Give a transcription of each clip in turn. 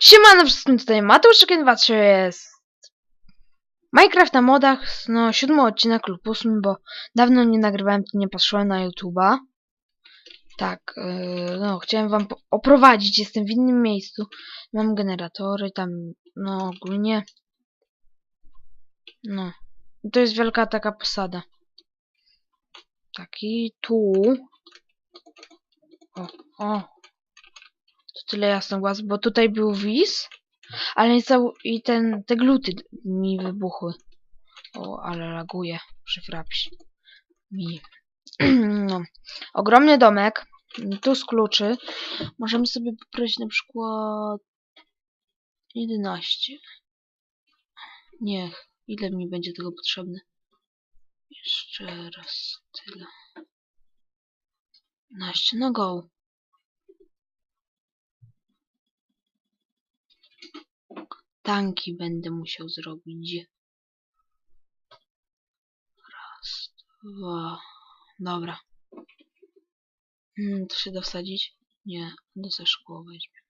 Siemano wszystkim, tutaj Mateusz 2 to jest Minecraft na modach, no siódmy odcinek lub ósmy, bo dawno nie nagrywałem, nie patrzyłem na YouTube'a. Tak, yy, no chciałem wam oprowadzić, jestem w innym miejscu. Mam generatory, tam, no ogólnie. No, I to jest wielka taka posada. Taki tu. O, o. Tyle jasno głaz, bo tutaj był wiz. Ale nie cał... i ten, te gluty mi wybuchły. O, ale laguje przy frapsie. Mi. no. Ogromny domek. Tu z kluczy. Możemy sobie poprosić na przykład 11. Niech. Ile mi będzie tego potrzebne? Jeszcze raz tyle. 11. No go. Tanki będę musiał zrobić. Raz, dwa. Dobra. Hmm, to się da wsadzić? Nie, do se szkło weźmie.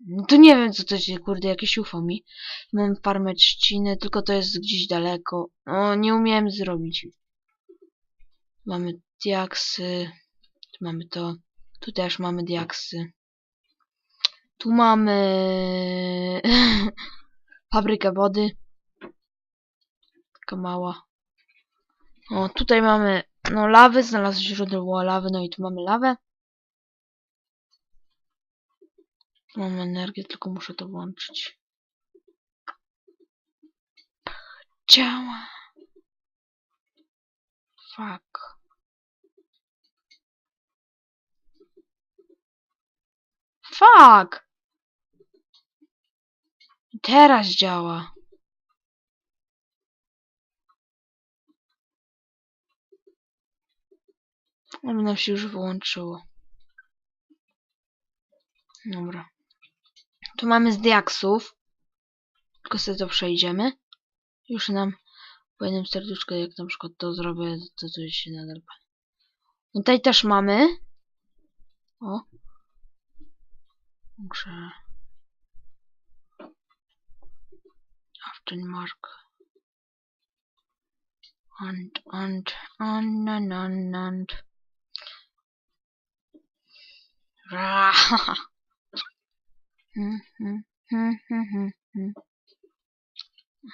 No to nie wiem co to się, kurde, jakieś UFO mi. Mam farmę trzciny, tylko to jest gdzieś daleko. O, nie umiałem zrobić. Mamy diaksy. Tu mamy to. Tu też mamy diaksy. Tu mamy fabrykę wody. Taka mała. O, tutaj mamy no lawy, znalazł źródło lawy, no i tu mamy lawę. Mam energię, tylko muszę to włączyć. Działa. Fuck. Fuck! Teraz działa. Ale nam się już wyłączyło. Dobra. Tu mamy z diaksów. Tylko sobie to przejdziemy. Już nam po jednym serduszku, jak na przykład to zrobię, to to się nadal pali. Tutaj też mamy. O. Muszę. Ra. Hmm, hmm, hmm, hmm, hmm, hmm.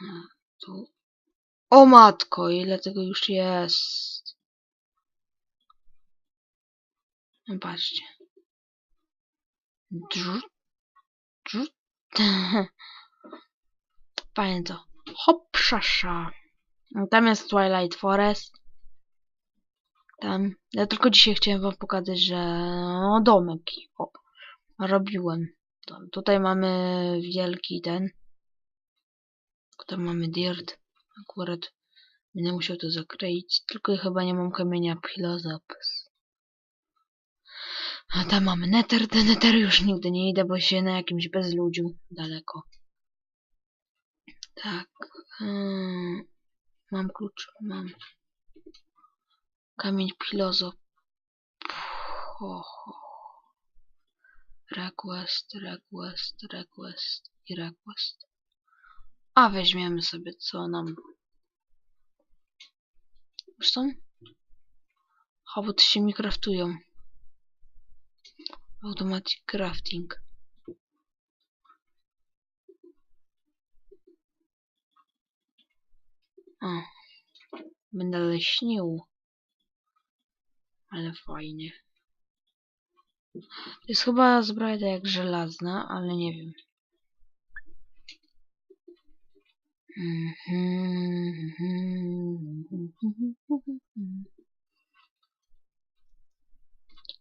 A, Tu. O matko, ile tego już jest. No patrzcie. Drzut, drzut. Fajnie to. Hop, szasza. No, Tam jest Twilight Forest. Tam. Ja tylko dzisiaj chciałem wam pokazać, że no, domek. O, robiłem. Tam. Tutaj mamy wielki ten. Tam mamy dirt. Akurat będę musiał to zakleić. Tylko chyba nie mam kamienia Pilozapis. A tam mamy Nether. Do Nether już nigdy nie idę, bo się na jakimś bezludziu daleko. Tak. Hmm. Mam klucz. Mam. Kamień Pilozop. Request, request, request i request. A weźmiemy sobie co nam. Zresztą. Choboty się mi craftują. Automatic crafting. O. Będę leśnił. Ale fajnie. To jest chyba zbroja tak jak żelazna, ale nie wiem.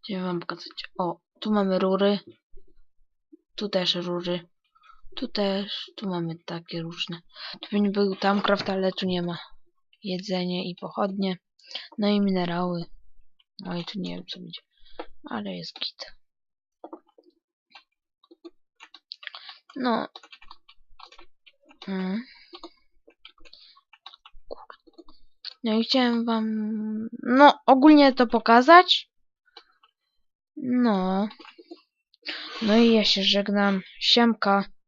Chciałem wam pokazać. O, tu mamy rury. Tu też rury. Tu też. Tu mamy takie różne. Tu pewnie był Tamcraft, ale tu nie ma. Jedzenie i pochodnie. No i minerały. No i tu nie wiem co będzie. Ale jest git. No. Mm. No i chciałem wam, no ogólnie to pokazać. No. No i ja się żegnam. Siemka.